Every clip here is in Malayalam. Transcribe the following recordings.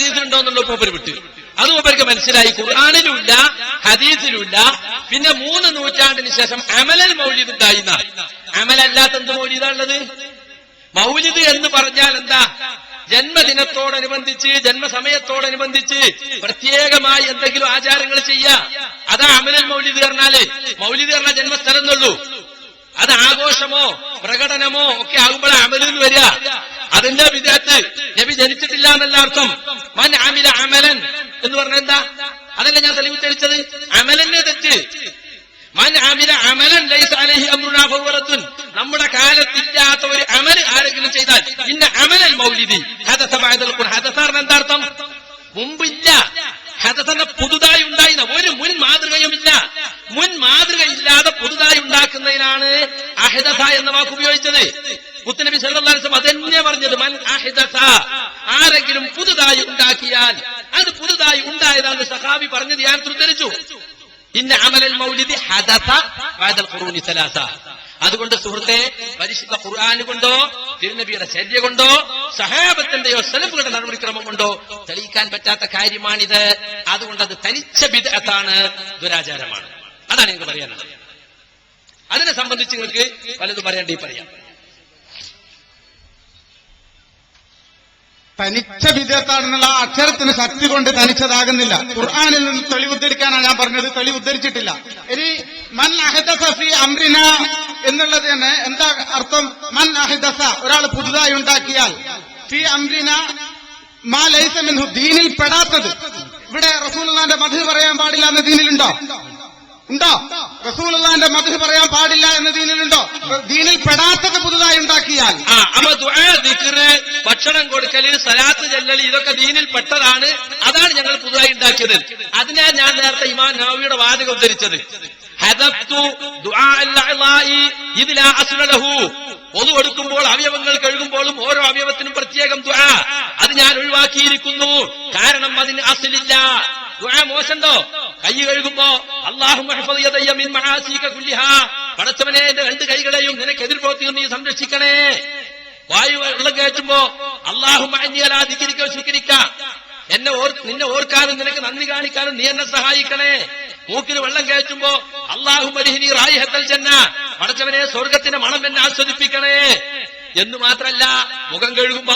ഹദീസിലുണ്ടോ എന്നുള്ള മൂപ്പര് വിട്ട്. അത് മൂപ്പർക്ക് മനസ്സിലായി. ഖുർആാനിലുമില്ല ഹദീസിലുമില്ല പിന്നെ മൂന്ന് നൂറ്റാണ്ടിന് ശേഷം അമലൽ മൗലിദ് ഉണ്ടായിരുന്ന അമലല്ലാത്ത എന്ത് മൗലിദാണുള്ളത് മൗലിദ് എന്ന് പറഞ്ഞാൽ എന്താ? ജന്മദിനത്തോടനുബന്ധിച്ച് ജന്മസമയത്തോടനുബന്ധിച്ച് പ്രത്യേകമായി എന്തെങ്കിലും ആചാരങ്ങൾ ചെയ്യുക. അതാ അമലൽ മൗലിദ് പറഞ്ഞാൽ. മൗലിദ് പറഞ്ഞ ജന്മസ്ഥലം എന്നുള്ളൂ അത് ആഘോഷമോ പ്രകടനമോ ഒക്കെ ആകുമ്പോൾ അമലിൽ വരിക. അതിന്റെ വിധേയത്ത് നബി ജനിച്ചിട്ടില്ല എന്നല്ല അർത്ഥം. മൻ അമില അമലൻ എന്ന് പറഞ്ഞ എന്താ? അതല്ല ഞാൻ തെളിവ് തെളിച്ചത്? അമലന്റെ തെറ്റ്. മൻ അമില അമലൻ ലൈസ അലൈഹി അമ്രുനാ ഫഹുവറത്തുൻ നമ്മുടെ കാലത്തില്ലാത്ത ഒരു അമൽ ആരെങ്കിലും ചെയ്താൽ ഇന്ന അമലൽ മൗലിദി. ഹദസ ഹദസാറിന് എന്താർത്ഥം മുമ്പില്ല. ഹദസന പുതുതായി ഉണ്ടായിരുന്ന ഒരു മുൻ മാതൃകയുമില്ല. മുൻ മാതൃകയില്ലാതെ പുതുതായി ഉണ്ടാക്കുന്നതിനാണ് അഹദസ എന്ന വാക്ക് ഉപയോഗിച്ചത്. മുത്തനബി വസല്ലം അതന്നെ പറഞ്ഞത് മൻ അഹിദസ ആരെങ്കിലും പുതുതായി ഉണ്ടാക്കിയാൽ അത് പുതുതായി ഉണ്ടായതാണ് സഹാബി പറഞ്ഞത് ഞാൻ ഉദ്ധരിച്ചു. ഇന്ന അമലൽ മൗലിദി ഹദസ ഖുറൂനി സലാസ. അതുകൊണ്ട് സുഹൃത്തെ പരിശുദ്ധ ഖുർആൻ കൊണ്ടോ തിരുനബിയുടെ ചര്യ കൊണ്ടോ സഹാബത്തിന്റെയോ സെലഫുകളുടെ നടപടിക്രമം കൊണ്ടോ തെളിയിക്കാൻ പറ്റാത്ത കാര്യമാണിത്. അതുകൊണ്ട് അത് തനിച്ച ബിദഅത്താണ് ദുരാചാരമാണ്. അതാണ് നിങ്ങൾക്ക് പറയാനുള്ളത്. അതിനെ സംബന്ധിച്ച് നിങ്ങൾക്ക് പലതും പറയേണ്ടി പറയാം. തനിച്ച വിജയത്താണെന്നുള്ള ആ അക്ഷരത്തിന് ശക്തി കൊണ്ട് തനിച്ചതാകുന്നില്ല. ഖുർആാനിൽ നിന്ന് തെളിവുദ്ധരിക്കാനാണ് ഞാൻ പറഞ്ഞത്. തെളിവുദ്ധരിച്ചിട്ടില്ല. ഇനി മൻ അഹദസഫി അമ്രിന എന്നുള്ളത് തന്നെ എന്താ അർത്ഥം? മൻ അഹദസ ഒരാൾ പുതുതായി ഉണ്ടാക്കിയാൽ. ഫി അമ്രിന മാ ലൈസ മിൻഹു ദീനിൽ പെടാത്തത്. ഇവിടെ റസൂൽന്റെ മധു പറയാൻ പാടില്ല എന്ന ദീനിലുണ്ടോ? ഉണ്ടോ? റസൂലുള്ളാന്റെ മധു പറയാൻ പാടില്ല എന്ന ദീനിലുണ്ടോ? ദീനിൽ പെടാത്തത് പുതുതായി ഉണ്ടാക്കിയാൽ. ഭക്ഷണം കൊടുക്കൽ സലാത്ത് ചെല്ലൽ ഇതൊക്കെ ദീനിൽ പെട്ടതാണ്. അതാണ് ഞങ്ങൾ പുതുതായി ഉണ്ടാക്കിയത്. അതിനാ ഞാൻ നേരത്തെ ഇമാൻ നാവിയുടെ വാചകം ഉദ്ധരിച്ചത്. ഒതു കൊടുക്കുമ്പോൾ അവയവങ്ങൾ കഴുകുമ്പോഴും ഓരോ അവയവത്തിനും പ്രത്യേകം ദുആ. അത് ഞാൻ ഒഴിവാക്കിയിരിക്കുന്നു. കാരണം അതിന് അസിലില്ല. ദുആ മോശണ്ടോ? കൈ കഴുകുമ്പോ അള്ളാഹു പടച്ചവനെ എന്റെ രണ്ട് കൈകളെയും നിനക്ക് എതിർപ്രവർത്തിയും നീ സംരക്ഷിക്കണേ. വായു വെള്ളം കയറ്റുമ്പോ അള്ളാഹു മാന്യലാധികരിക്കോ ശുക്രിക്ക. എന്നെ നിന്നെ ഓർക്കാനും നിനക്ക് നന്ദി കാണിക്കാനും നീ എന്നെ സഹായിക്കണേ. മൂക്കിന് വെള്ളം കയറ്റുമ്പോ അള്ളാഹു മരിഹിനി റായി ഹത്തൽ ചെന്ന പടച്ചവനെ സ്വർഗത്തിന്റെ മണം എന്നെ ആസ്വദിപ്പിക്കണേ. എന്ന് മാത്രല്ല മുഖം കഴുകുമ്പോൾ.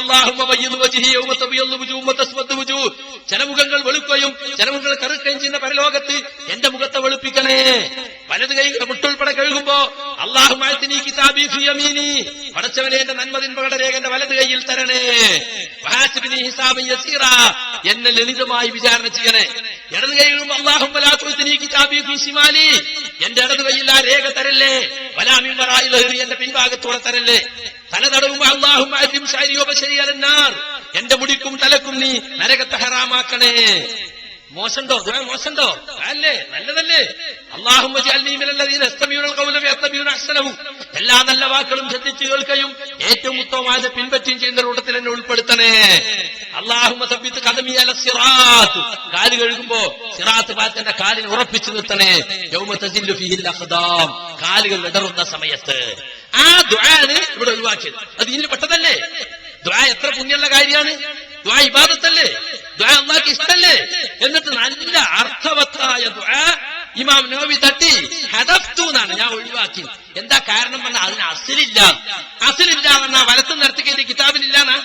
ചില മുഖങ്ങൾ വെളുക്കുകയും ചില മുഖങ്ങൾ കറുക്കുകയും ചെയ്യുന്ന പരലോകത്ത് എന്റെ മുഖത്തെ വെളുപ്പിക്കണേ. വലത് കൈ മുട്ടുൾപ്പെടെ കഴുകുമ്പോ അള്ളാഹു മാഴ്ത്തിനി കിതാബി പടച്ചവനെ എന്റെ നന്മതിൻ പകടരേഖ എന്റെ വലത് കൈയിൽ തരണേ. എന്നെ ലളിതമായി വിചാരണ ചെയ്യണേ. ഇടത് കൈ കഴുകുമ്പോ അള്ളാഹു കിതാബി എന്റെ ഇടത് കൈയിൽ ആ രേഖ തരല്ലേ? വലാമിൻ എന്റെ പിൻഭാഗത്തോടെ തരല്ലേ? തല തടവുമ്പോ അള്ളാഹു എന്റെ മുടിക്കും തലക്കും നീ നരകത്തെ ഹറാമാക്കണേ. മോശണ്ടോ? മോശണ്ടോ? അല്ലേ? നല്ലതല്ലേ? അള്ളാഹും എല്ലാ നല്ല വാക്കുകളും ശ്രദ്ധിച്ചു കേൾക്കുകയും ഏറ്റവും ഉത്തമമായ പിൻപറ്റുകയും ചെയ്യുന്ന കൂട്ടത്തിൽ എന്നെ ഉൾപ്പെടുത്തണേ. ഖദമി അല സിറാത്ത്. കാൽ കഴുകുമ്പോ സിറാത്ത് പാത്തിന്റെ കാലിന് ഉറപ്പിച്ചു നിർത്തണേ. യൗമ കാലുകൾ ഇടറുന്ന സമയത്ത്. ആ ദുആന് ഇവിടെ ഒഴിവാക്കിയത്. അത് ഇതിന് പെട്ടതല്ലേ? ദ്വാ എത്ര പുണ്യമുള്ള കാര്യമാണ്. ദ്വാ ഇബാദത്തല്ലേ? ദ്വാ അള്ളാഹ്ക്ക് ഇഷ്ടല്ലേ? എന്നിട്ട് നല്ല അർത്ഥവത്തായ ദ്വാ ഇമാം നോവി തട്ടി ഹദഫ്തു എന്നാണ് ഞാൻ ഒഴിവാക്കി എന്താ കാരണം പറഞ്ഞാൽ അതിന് അസിലില്ല. അസിലില്ല എന്നാ വലത്ത് നിരത്തിക്കേണ്ടി കിതാബിലില്ലാന്നാ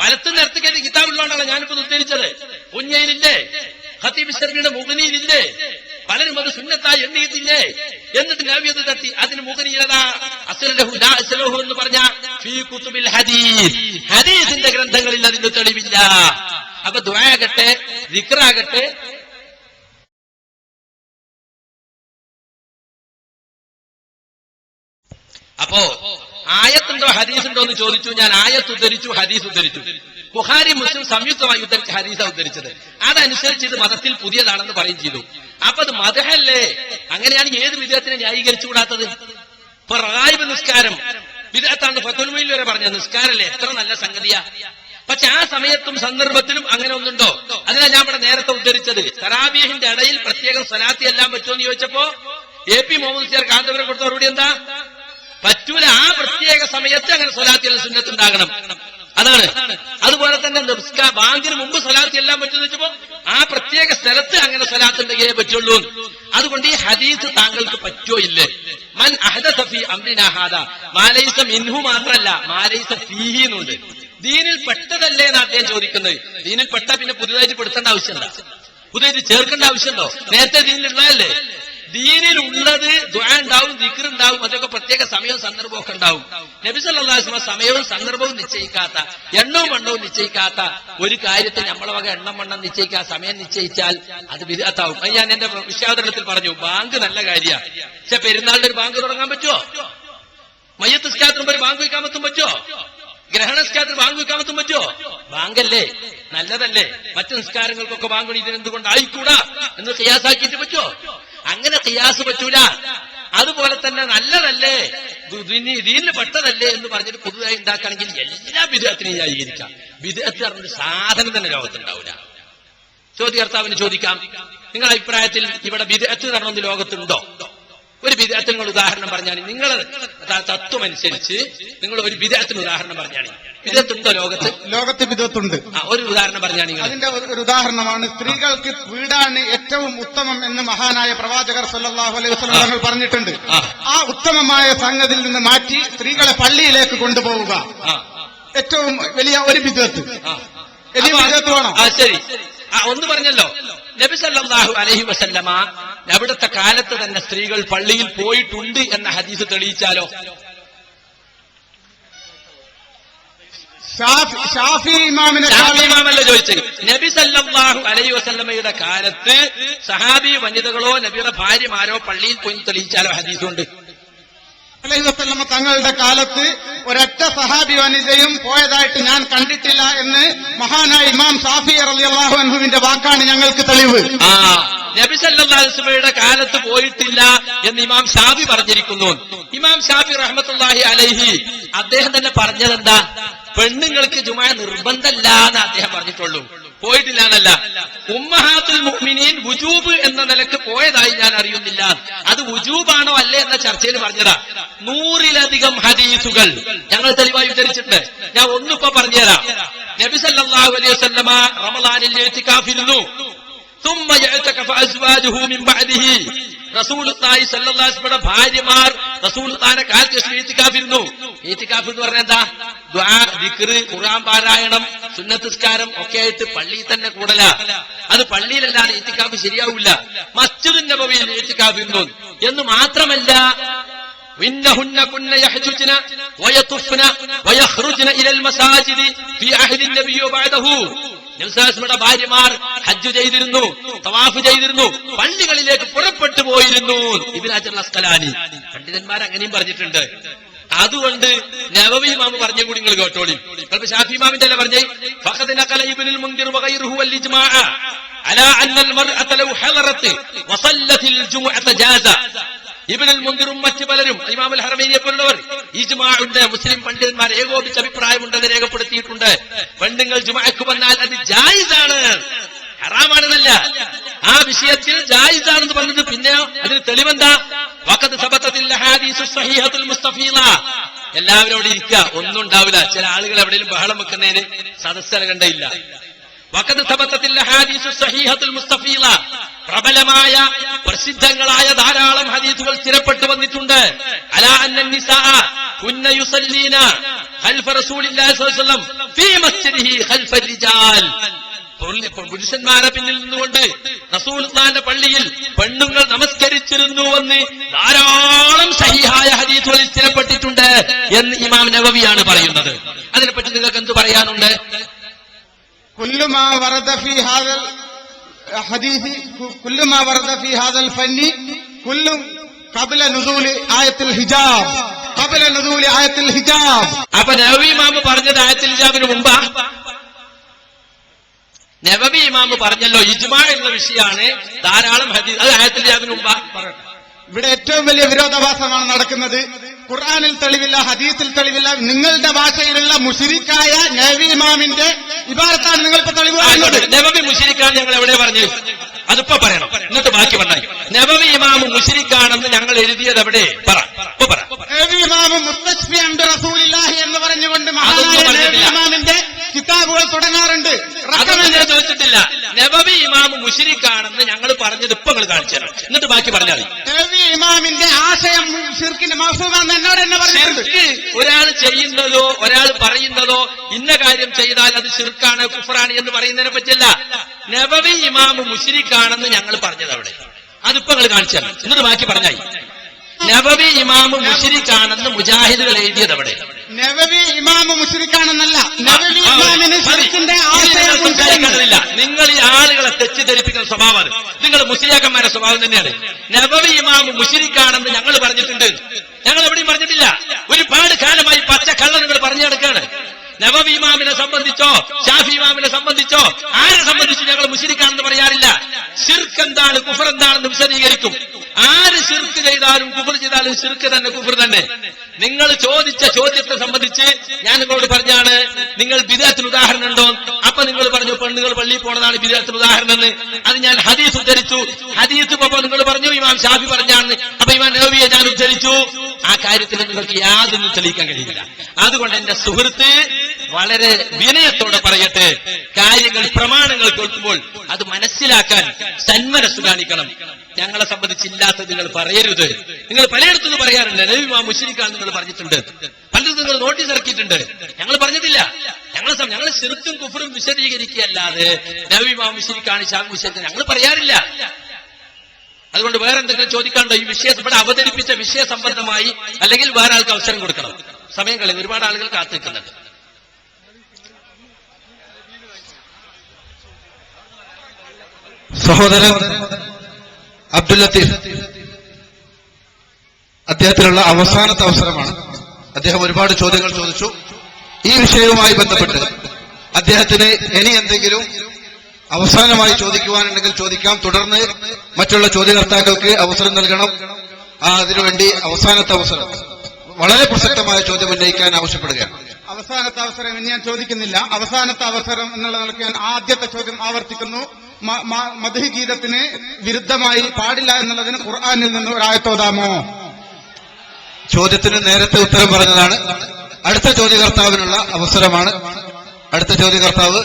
വലത്ത് നിരത്തിക്കേണ്ടി കിതാബിലുള്ളതാണ് ഞാനിപ്പോ ഉദ്ധരിച്ചത്. പുഞ്ഞയിലില്ലേ ഖത്തീബ് ശർമിയുടെ മുഗനിയിലില്ലേ? പലരും അത് സുന്നത്തായി എണ്ണിയിട്ടില്ലേ? എന്നിട്ട് നവ്യത് തട്ടി അതിന് മുഖനീയതാ പറഞ്ഞ ഹദീസ്. ഹദീസിന്റെ ഗ്രന്ഥങ്ങളിൽ അതിന്റെ തെളിവില്ല. അപ്പൊ ദ്വായാകട്ടെ ദിക്റാകട്ടെ. അപ്പോ ആയത്തുണ്ടോ ഹദീസുണ്ടോ എന്ന് ചോദിച്ചു. ഞാൻ ആയത്ത് ഉദ്ധരിച്ചു ഹദീസ് ഉദ്ധരിച്ചു. ബുഹാരി മുസ്ലിം സംയുക്തമായി ഉദ്ധരിച്ച ഹരീസ ഉദ്ധരിച്ചത്. അതനുസരിച്ച് ഇത് മതത്തിൽ പുതിയതാണെന്ന് പറയും ചെയ്തു. അപ്പൊ അത് മതഹല്ലേ? അങ്ങനെയാണ് ഏത് വിധത്തിനെ ന്യായീകരിച്ചുകൂടാത്തത്? ഇപ്പൊ റായിബ് നിസ്കാരം. വിദേഹത്താണ് ഫത്തുൽമയിൽ വരെ പറഞ്ഞ നിസ്കാരല്ലേ? എത്ര നല്ല സംഗതിയാ. പക്ഷെ ആ സമയത്തും സന്ദർഭത്തിലും അങ്ങനെ ഒന്നുണ്ടോ? അതിനാ ഞാൻ ഇവിടെ നേരത്തെ ഉദ്ധരിച്ചത്. തറാബിയഹിന്റെ ഇടയിൽ പ്രത്യേകം സ്വലാത്തി എല്ലാം പറ്റുമോ എന്ന് ചോദിച്ചപ്പോ എ പി മുഹമ്മദ് സിയാർ കാന്തപുരം കൊടുത്ത എന്താ? പറ്റൂല. ആ പ്രത്യേക സമയത്ത് അങ്ങനെ സ്വലാത്തിയുള്ള സുന്നത്തുണ്ടാകണം. അതാണ്. അതുപോലെ തന്നെ നിസ്കാ- ബാങ്കിന് മുമ്പ് സ്വലാത്ത് എല്ലാം പറ്റുമെന്ന് വെച്ചപ്പോ ആ പ്രത്യേക സ്ഥലത്ത് അങ്ങനെ സ്വലാത്ത് ഉണ്ടെങ്കിലേ പറ്റുള്ളൂ. അതുകൊണ്ട് ഈ ഹദീസ് താങ്കൾക്ക് പറ്റോ ഇല്ലേ? മൻ അഹദസ ഫീ അംരിനാ ഹാദാ. മാലൈസ മിൻഹു മാത്രല്ല മാലൈസ ഫീഹി എന്നുണ്ട്. ദീനിൽ പെട്ടതല്ലേ എന്ന് അദ്ദേഹം ചോദിക്കുന്നത്. ദീനിൽ പെട്ട പിന്നെ പുതിയതായിട്ട് പെടുത്തേണ്ട ആവശ്യമുണ്ടോ പുതിയത് ചേർക്കേണ്ട ആവശ്യമുണ്ടോ? നേരത്തെ ദീനിലുള്ളതല്ലേ ദീനിലുള്ളത് ദ്വാ ഉണ്ടാവും ദിക്ർ ഉണ്ടാവും അതൊക്കെ പ്രത്യേക സമയവും സന്ദർഭവും ഒക്കെ ഉണ്ടാവും. നബി സല്ലല്ലാഹു അലൈഹി വസല്ലം സമയവും സന്ദർഭവും നിശ്ചയിക്കാത്ത എണ്ണവും എണ്ണവും നിശ്ചയിക്കാത്ത ഒരു കാര്യത്തെ നമ്മളെ വക എണ്ണം വണ്ണം നിശ്ചയിക്കാൻ സമയം നിശ്ചയിച്ചാൽ അത് വിരാത്താവും അത് ഞാൻ എന്റെ വിശ്വാസത്തിൽ പറഞ്ഞു ബാങ്ക് നല്ല കാര്യമാണ് പക്ഷെ പെരുന്നാളിന്റെ ഒരു ബാങ്ക് തുടങ്ങാൻ പറ്റുമോ മയ്യത്ത് സ്കാത്തിന് ഒരു ബാങ്ക് വയ്ക്കാൻ പറ്റും പറ്റുമോ ഗ്രഹണ സ്കാത്തിന് ബാങ്ക് വയ്ക്കാൻ പറ്റും പറ്റുമോ ബാങ്കല്ലേ? നല്ലതല്ലേ? മറ്റു നിസ്കാരങ്ങൾക്കൊക്കെ ബാങ്ക് ഇതിനെന്തുകൊണ്ട് ആയിക്കൂടാ എന്ന് കിയാസാക്കിയിട്ട് പറ്റുമോ അങ്ങനെ കിയാസ് പറ്റൂല. അതുപോലെ തന്നെ നല്ലതല്ലേ? ദീനിന് പെട്ടതല്ലേ എന്ന് പറഞ്ഞിട്ട് പുതുതായി ഉണ്ടാക്കുകയാണെങ്കിൽ എല്ലാ വിധത്തിനും ന്യായീകരിക്കാം വിധത്തിൽ പറഞ്ഞൊരു സാധനം തന്നെ ലോകത്തുണ്ടാവില്ല ചോദ്യകർത്താവിന് ചോദിക്കാം. നിങ്ങളുടെ അഭിപ്രായത്തിൽ ഇവിടെ വിദേഹത്ത് തരണമെന്ന് ലോകത്തുണ്ടോ? ഒരു നിങ്ങൾ ഉദാഹരണം പറഞ്ഞാൽ നിങ്ങൾ തത്വം അനുസരിച്ച് നിങ്ങൾ ഒരു വിദേഹത്തിന് ഉദാഹരണം പറഞ്ഞാണ് വിധത്തുണ്ടോ ലോകത്ത്? ലോകത്ത് വിധത്തുണ്ട് ഒരു ഉദാഹരണം പറഞ്ഞാൽ അതിന്റെ ഒരു ഉദാഹരണമാണ് സ്ത്രീകൾക്ക് വീടാണ് ഏറ്റവും ഉത്തമം എന്ന് മഹാനായ പ്രവാചകർ സല്ലാഹു അലൈഹി വസല്ലം തങ്ങൾ പറഞ്ഞിട്ടുണ്ട്. ആ. ഉത്തമമായ സംഗതിയിൽ നിന്ന് മാറ്റി സ്ത്രീകളെ പള്ളിയിലേക്ക് കൊണ്ടുപോവുക. ഏറ്റവും വലിയ ഒരു വിധത്ത് വലിയ വിധത്ത് വേണം. ആ ശരി. ഒന്ന് പറഞ്ഞല്ലോ. നബി സല്ലല്ലാഹു അലൈഹി വസല്ലമ അവിടുത്തെ കാലത്ത് തന്നെ സ്ത്രീകൾ പള്ളിയിൽ പോയിട്ടുണ്ട് എന്ന ഹദീസ് തെളിയിച്ചാലോ? ഷാഫി ഷാഫി ഇമാമിനെ ഷാഫി ചോദിച്ചത്? നബി കാലത്ത് സഹാബി വനിതകളോ നബിയുടെ ഭാര്യമാരോ പള്ളിയിൽ പോയി തെളിയിച്ചാലോ ഹദീസുണ്ട്? അലൈഹി തങ്ങളുടെ കാലത്ത് ഒരൊറ്റ സഹാബി വനിതയും പോയതായിട്ട് ഞാൻ കണ്ടിട്ടില്ല എന്ന് മഹാനായ ഇമാം ഷാഫി റളിയല്ലാഹു അൻഹുവിന്റെ വാക്കാണ് ഞങ്ങൾക്ക് തെളിവ്. ആ നബി സല്ലല്ലാഹു അലൈഹി വസല്ലമയുടെ കാലത്ത് പോയിട്ടില്ല എന്ന് ഇമാം ഷാഫി പറഞ്ഞിരിക്കുന്നു. ഇമാം ഷാഫി റഹ്മത്തുള്ളാഹി അലൈഹി അദ്ദേഹം തന്നെ പറഞ്ഞതെന്താ? പെണ്ണുങ്ങൾക്ക് ജുമാ നിർബന്ധമല്ല എന്ന് അദ്ദേഹം പറഞ്ഞിട്ടുള്ളൂ. പോയിട്ടില്ല എന്നല്ല. ഉമ്മഹാത്തുൽ മുഹ്മിനീൻ വുജൂബ് എന്ന നിലയ്ക്ക് പോയതായി ഞാൻ അറിയുന്നില്ല. അത് വുജൂബാണോ അല്ലേ എന്ന ചർച്ചയിൽ പറഞ്ഞതാ. നൂറിലധികം ഹദീസുകൾ ഞങ്ങൾ തെളിവായി ഉദ്ധരിച്ചിട്ടുണ്ട്. ഞാൻ ഒന്നിപ്പോ പറഞ്ഞുതരാം. നബി സല്ലല്ലാഹു അലൈഹി വസ്ലമ റമളാനിൽ ഇത്തികാഫിരുന്നു ثم يعتكف ازواجه من بعده റസൂൽ സല്ലല്ലാഹുയുടെ ഭാര്യമാർ റസൂൽ താനെ കാലത്ത് ഈത്തിക്കാഫിരുന്നു ഈത്തിക്കാഫ് എന്ന് പറഞ്ഞാൽ എന്താ ദ്വാ ദിക്റ് ഖുർആൻ പാരായണം സുന്നത്തിസ്കാരം ഒക്കെ ആയിട്ട് പള്ളിയിൽ തന്നെ കൂടല അത് പള്ളിയിലല്ലാതെ ഈത്തിക്കാഫ് ശരിയാവില്ല മസ്ജിദുൻ നബവിയിൽ ഈത്തിക്കാഫിരുന്നു എന്ന് മാത്രമല്ല إنهن كن يحججن ويطفن ويخرجن إلى المساجد في عهد النبي وبعده നബ്സാസ്മയുടെ ഭാര്യമാർ ഹജ്ജ് ചെയ്തിരുന്നു തവാഫ് ചെയ്തിരുന്നു പള്ളികളിലേക്ക് പുറപ്പെട്ടു പോയിരുന്നു ഇബിനാജർ അസ്കലാനി പണ്ഡിതന്മാർ അങ്ങനെയും പറഞ്ഞിട്ടുണ്ട് അതുകൊണ്ട് നവവി ഇമാമ് പറഞ്ഞ കൂടി നിങ്ങൾ കേട്ടോളി ചിലപ്പോ ഷാഫി ഇമാമിന്റെ അല്ല പറഞ്ഞേ ഫഖദ് നഖല ഇബ്നുൽ മുൻദിർ വഗൈറുഹു വൽ ഇജ്മാഅ على أن المرأة لو حضرت وصلت الجمعة جاز ഇബിനൽ മുന്തിറും മറ്റ് പലരും ഇമാമുൽ ഹർമീനിയെ പോലുള്ളവർ ഇജ്മാ ഉണ്ട് മുസ്ലിം പണ്ഡിതന്മാർ ഏകോപിച്ച അഭിപ്രായമുണ്ടെന്ന് രേഖപ്പെടുത്തിയിട്ടുണ്ട്. പെണ്ണുങ്ങൾ ജുമാക്ക് വന്നാൽ അത് ജായിസാണ്. ഹറാമാണെന്നല്ല. ആ വിഷയത്തിൽ ജായിസാണെന്ന് പറഞ്ഞത് പിന്നെ അതിന് തെളിവെന്താ? വക്കത്ത് സബത്തത്തിൽ എല്ലാവരും അവിടെ ഇരിക്കുക. ഒന്നും ഉണ്ടാവില്ല. ചില ആളുകൾ എവിടെയും ബഹളം വെക്കുന്നതിന് സദസ്സല കണ്ടയില്ല പ്രബലമായ പ്രസിദ്ധങ്ങളായ ധാരാളം ഹദീസുകൾ സ്ഥിരപ്പെട്ടു വന്നിട്ടുണ്ട്. അലാ പുരുഷന്മാരെ പിന്നിൽ നിന്നുകൊണ്ട് റസൂൽത്താന്റെ പള്ളിയിൽ പെണ്ണുങ്ങൾ നമസ്കരിച്ചിരുന്നു എന്ന് ധാരാളം സഹിഹായ ഹദീസുകളിൽ സ്ഥിരപ്പെട്ടിട്ടുണ്ട് എന്ന് ഇമാം നവവിയാണ് പറയുന്നത്. അതിനെപ്പറ്റി നിങ്ങൾക്ക് എന്ത് പറയാനുണ്ട്? كل ما ورد في هذا الحديث كل ما ورد في هذا الفن كل قبل نزول آية الحجاب قبل نزول آية الحجاب അപ്പൊ നവവി ഇമാമ് പറഞ്ഞത് ആയത്തിൽ ഇജാബിന് മുമ്പാ നവവി ഇമാമ് പറഞ്ഞല്ലോ ഇജ്മാ എന്ന വിഷയമാണ് ധാരാളം ഹദീസ് അത് ആയത്തിൽ ഇജാബിന് മുമ്പാ ഇവിടെ ഏറ്റവും വലിയ വിരോധാഭാസമാണ് നടക്കുന്നത് ഖുർആനിൽ തെളിവില്ല ഹദീസിൽ തെളിവില്ല നിങ്ങളുടെ ഭാഷയിലുള്ള മുഷിരിക്കായ നേവി ഇമാമിന്റെ ഇബാരത്താണ് നിങ്ങൾക്ക് തെളിവ്. നബവി മുഷിരിക്കാൻ ഞങ്ങൾ എവിടെ പറഞ്ഞു? അതിപ്പോ പറയണം. എന്നിട്ട് ബാക്കി പറഞ്ഞു നബവി ഇമാമ് മുഷിരിക്കാണെന്ന് ഞങ്ങൾ എഴുതിയത് എവിടെ? പറ. നബി ഇമാമ് എന്ന് പറഞ്ഞുകൊണ്ട് മഹാനായ ഇമാമിന്റെ കിതാബുകൾ തുടങ്ങാറുണ്ട്. അതൊന്നും ഞാൻ ചോദിച്ചിട്ടില്ല. നബവി ഇമാം മുഷിരിക്കാണെന്ന് ഞങ്ങൾ പറഞ്ഞത് ഇപ്പൊ നിങ്ങൾ കാണിച്ചു തരാം. എന്നിട്ട് ബാക്കി പറഞ്ഞാൽ ഇമാമിന്റെ ആശയം എന്നോട് എന്നെ ഷിർക്ക് ഒരാൾ ചെയ്യുന്നതോ ഒരാൾ പറയുന്നതോ ഇന്ന കാര്യം ചെയ്താൽ അത് ഷിർക്കാണ് കുഫറാണ് എന്ന് പറയുന്നതിനെ പറ്റില്ല നബവി ഇമാം മുഷിരിക്കാണെന്ന് ഞങ്ങൾ പറഞ്ഞത് അവിടെ അതിപ്പോ നിങ്ങൾ കാണിച്ചു തരാം. എന്നിട്ട് ബാക്കി പറഞ്ഞായി. നബവി ഇമാമ് മുഷിരിക്കാണെന്ന് മുജാഹിദുകൾ എഴുതിയത് അവിടെ. നബവി ഇമാമ് മുഷിരിക്കാണെന്നല്ല. നബവി ഇമാമിനെ ഇനി നിങ്ങൾ ഈ ആളുകളെ തെറ്റിദ്ധരിപ്പിക്കുന്ന സ്വഭാവമാണ്. നിങ്ങൾ മുസ്ലിയാക്കന്മാരുടെ സ്വഭാവം തന്നെയാണ്. നബവി ഇമാമ് മുഷിരിക്കാണെന്ന് ഞങ്ങൾ പറഞ്ഞിട്ടുണ്ട്. ഞങ്ങൾ എവിടെയും പറഞ്ഞിട്ടില്ല. ഒരുപാട് കാലമായി പച്ച കള്ള നിങ്ങൾ പറഞ്ഞു നടക്കാണ് നബവി ഇമാമിനെ സംബന്ധിച്ചോ ഷാഫി ഇമാമിനെ സംബന്ധിച്ചോ ആരെ സംബന്ധിച്ച് ഞങ്ങൾ മുസ്ലിക്കാണെന്ന് പറയാറില്ല. ഷിർക്ക് എന്താണ് കുഫർ എന്താണെന്ന് വിശദീകരിക്കും. ചെയ്താലും കുഫർ ചെയ്താലും ശിർക്ക് തന്നെ കുഫർ തന്നെ. നിങ്ങൾ ചോദിച്ച ചോദ്യത്തെ സംബന്ധിച്ച് ഞാൻ നിങ്ങളോട് പറഞ്ഞാണ് നിങ്ങൾ ബിദാത്തിന് ഉദാഹരണം ഉണ്ടോ? അപ്പൊ നിങ്ങൾ പറഞ്ഞു പെണ്ണുങ്ങൾ പള്ളിയിൽ പോണതാണ് ബിദാത്തിന് ഉദാഹരണം എന്ന്. അത് ഞാൻ ഹദീസ് ഉദ്ധരിച്ചു. ഹദീസ് ഇപ്പൊ നിങ്ങൾ പറഞ്ഞു ഇമാം ഷാഫി പറഞ്ഞാണ്. അപ്പൊ ഇമാം നബിയെ ഞാൻ ഉദ്ധരിച്ചു. ആ കാര്യത്തിൽ നിങ്ങൾക്ക് യാതൊന്നും തെളിയിക്കാൻ കഴിയില്ല. അതുകൊണ്ട് എന്റെ സുഹൃത്ത് വളരെ വിനയത്തോടെ പറയട്ടെ. കാര്യങ്ങൾ പ്രമാണങ്ങൾ കേൾക്കുമ്പോൾ അത് മനസ്സിലാക്കാൻ സന്മനസ് കാണിക്കണം. ഞങ്ങളെ സംബന്ധിച്ചില്ലാത്തത് നിങ്ങൾ പറയരുത്. നിങ്ങൾ പലയിടത്തുനിന്ന് പറയാറുണ്ട്. നബിമാ മുസ്ലിഖാൻ നിങ്ങൾ പറഞ്ഞിട്ടുണ്ട്. പലയിടത്തും നിങ്ങൾ നോട്ടീസ് ഇറക്കിയിട്ടുണ്ട്. ഞങ്ങൾ പറഞ്ഞിട്ടില്ല. ഞങ്ങൾ ഞങ്ങൾ ശിർക്കും കുഫറും വിശദീകരിക്കുകയല്ലാതെ നബിമാ മുഷിരിക്കാണ് ഷാബ് മുഷിരിക്കാൻ ഞങ്ങൾ പറയാറില്ല. അതുകൊണ്ട് വേറെ എന്തെങ്കിലും ചോദിക്കാണ്ടോ? ഈ വിഷയം ഇവിടെ അവതരിപ്പിച്ച വിഷയ സംബന്ധമായി അല്ലെങ്കിൽ വേറെ ആൾക്ക് അവസരം കൊടുക്കണം. സമയം കളയും ഒരുപാട് ആളുകൾ കാത്തിരിക്കുന്നുണ്ട്. സഹോദരൻ അബ്ദുൽ ലത്തീഫ്. അദ്ദേഹത്തിനുള്ള അവസാനത്തെ അവസരമാണ്. അദ്ദേഹം ഒരുപാട് ചോദ്യങ്ങൾ ചോദിച്ചു. ഈ വിഷയവുമായി ബന്ധപ്പെട്ട് അദ്ദേഹത്തിന് ഇനി എന്തെങ്കിലും അവസാനമായി ചോദിക്കുവാനുണ്ടെങ്കിൽ ചോദിക്കാം. തുടർന്ന് മറ്റുള്ള ചോദ്യകർത്താക്കൾക്ക് അവസരം നൽകണം. ആ അതിനുവേണ്ടി അവസാനത്തെ അവസരം. വളരെ പ്രസക്തമായ ചോദ്യം ഉന്നയിക്കാൻ ആവശ്യപ്പെടുകയാണ്. അവസാനത്തെ അവസരം ഞാൻ ചോദിക്കുന്നില്ല. അവസാനത്തെ അവസരം എന്നുള്ള നിലയ്ക്ക് ഞാൻ ആദ്യത്തെ ചോദ്യം ആവർത്തിക്കുന്നു. മ- മ- മധു വിരുദ്ധമായി പാടില്ല എന്നുള്ളതിന് ഖുർആാനിൽ നിന്ന് ഒരായത്തോതാമോ ചോദ്യത്തിന് നേരത്തെ ഉത്തരം പറഞ്ഞതാണ്. അടുത്ത ചോദ്യകർത്താവിനുള്ള അവസരമാണ്. അടുത്ത ചോദ്യകർത്താവ്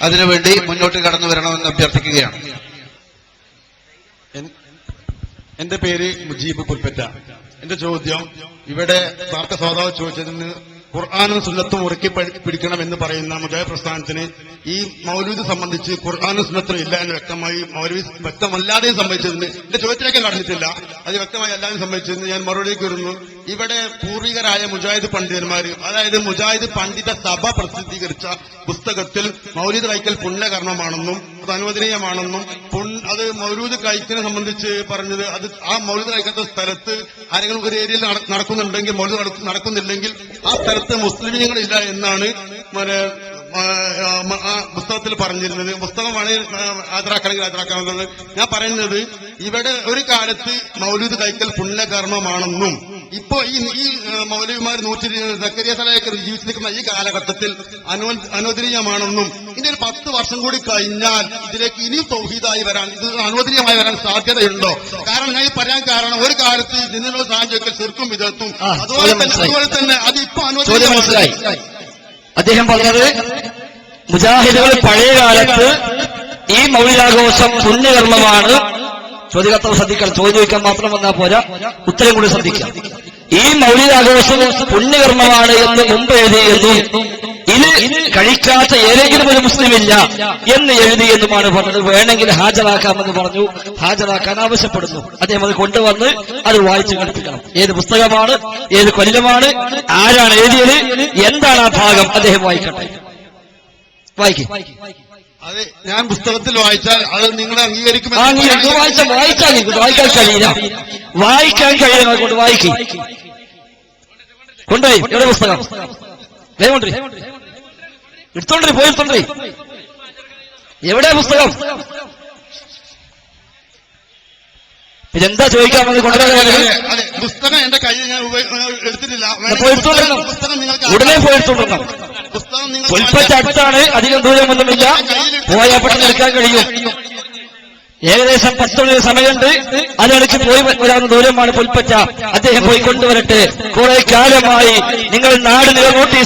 അതിനുവേണ്ടി മുന്നോട്ട് കടന്നു വരണമെന്ന് അഭ്യർത്ഥിക്കുകയാണ്. എന്റെ പേര് മുജീബ് പുൽപ്പറ്റ. എന്റെ ചോദ്യം ഇവിടെ വാർത്ത സ്വാതാവ് ചോദിച്ചതിന് ഖുർആാനും സുന്നത്തും ഉറക്കി പിടിക്കണം എന്ന് പറയുന്ന മുജായ പ്രസ്ഥാനത്തിന് ഈ മൗലൂദ് സംബന്ധിച്ച് ഖുർആാനും സുന്നത്തും ഇല്ല എന്ന് വ്യക്തമായി മൗലവി വ്യക്തമല്ലാതെയും സംഭവിച്ചതിന് എന്റെ ചോദ്യത്തിലേക്ക് കടന്നിട്ടില്ല. അത് വ്യക്തമായി അല്ലാതെയും സംഭവിച്ചതിന് ഞാൻ മറുപടിക്ക് വരുന്നു. ഇവിടെ പൂർവികരായ മുജാഹിദ് പണ്ഡിതന്മാർ അതായത് മുജാഹിദ് പണ്ഡിത സഭ പ്രസിദ്ധീകരിച്ച പുസ്തകത്തിൽ മൗലൂദ് വൈക്കൽ പുണ്യകർമ്മമാണെന്നും അത് അനുവദനീയമാണെന്നും അത് മൗലൂദ് കഴിക്കലിനെ സംബന്ധിച്ച് പറഞ്ഞത് അത് ആ മൗലൂദ് കഴിക്കാത്ത സ്ഥലത്ത് ആരെങ്കിലും ഒരു ഏരിയയിൽ നടക്കുന്നുണ്ടെങ്കിൽ മൗലൂദ് നടക്കുന്നില്ലെങ്കിൽ ആ സ്ഥലത്ത് മുസ്ലിമീങ്ങളില്ല എന്നാണ് പുസ്തകത്തിൽ പറഞ്ഞിരുന്നത്. പുസ്തകം പുസ്തകമാണ് ഹാജരാക്കണമെങ്കിൽ ഹാജരാക്കാമെന്നുള്ളത് ഞാൻ പറയുന്നത് ഇവിടെ ഒരു കാലത്ത് മൗലൂദ് കഴിക്കൽ പുണ്യകർമ്മമാണെന്നും ഇപ്പോ ഈ ഈ മൗലവിമാർ നൂറ്റി സക്കരിയ സലയൊക്കെ ജീവിച്ചിരിക്കുന്ന ഈ കാലഘട്ടത്തിൽ അനുവ അനുവദനീയമാണെന്നും ഇനി ഒരു പത്ത് വർഷം കൂടി കഴിഞ്ഞാൽ ഇതിലേക്ക് ഇനി തൗഹീദായി വരാൻ ഇത് അനുവദനീയമായി വരാൻ സാധ്യതയുണ്ടോ? കാരണം ഞാൻ ഈ പറയാൻ കാരണം ഒരു കാലത്ത് ഇതിനുള്ള സാഹചര്യത്തിൽ ചെറുക്കും വിധത്തും അതുപോലെ തന്നെ. അതുപോലെ തന്നെ അത് ഇപ്പൊ ചോദ്യം അദ്ദേഹം പറഞ്ഞത് മുജാഹിദുകൾ പഴയ കാലത്ത് ഈ മൗലികാഘോഷം പുണ്യകർമ്മമാണ് ചോദ്യകർത്താവ് ശ്രദ്ധിക്കണം. ചോദ്യം ചോദിക്കാൻ മാത്രം വന്നാൽ പോരാ. ഉത്തരം കൂടി ശ്രദ്ധിക്കാം. ഈ മൗലികാഘോഷം പുണ്യകർമ്മമാണ് എന്ന് മുമ്പ് എഴുതിയെന്നും ഇത് കഴിക്കാത്ത ഏതെങ്കിലും ഒരു മുസ്ലിം ഇല്ല എന്ന് എഴുതിയെന്നുമാണ് പറഞ്ഞത്. വേണമെങ്കിൽ ഹാജരാക്കാമെന്ന് പറഞ്ഞു. ഹാജരാക്കാൻ ആവശ്യപ്പെടുന്നു. അദ്ദേഹം അത് കൊണ്ടുവന്ന് അത് വായിച്ചു കേൾപ്പിക്കണം. ഏത് പുസ്തകമാണ്? ഏത് കൊല്ലമാണ്? ആരാണ് എഴുതിയത്? എന്താണ് ആ ഭാഗം? അദ്ദേഹം വായിക്കട്ടെ. വായിക്കും. അതെ ഞാൻ പുസ്തകത്തിൽ വായിച്ചാൽ അത് നിങ്ങൾ അംഗീകരിക്കും വായിച്ചാൽ വായിച്ചാൽ വായിക്കാൻ കഴിയില്ല. വായിക്കാൻ കഴിയുന്ന കൊണ്ട് വായിക്കും. കൊണ്ടുപോയി എവിടെ പുസ്തകം. വേഗം എടുത്തോണ്ടി പോയി എടുത്തോണ്ടി എവിടെ പുസ്തകം? ഇതെന്താ ചോദിക്കാൻ വന്നത്? കൊണ്ടുവരാൻ പുസ്തകം എന്റെ കയ്യിൽ ഞാൻ എടുത്തിട്ടില്ല. ഉടനെ പോയി എടുത്തോണ്ടിരണം നിങ്ങൾ പുൽപ്പറ്റ അടുത്താണ്. അധികം ദൂരമൊന്നുമില്ല പോയാൽ പെട്ടെന്ന് എടുക്കാൻ കഴിയും. ഏകദേശം പത്ത് മണി സമയമുണ്ട് അതിനിടയ്ക്ക് പോയി വരാവുന്ന ദൂരമാണ് പുൽപ്പറ്റ. അദ്ദേഹം പോയി കൊണ്ടുവരട്ടെ. കുറെ കാലമായി നിങ്ങൾ നാട് നില നോട്ടീസ്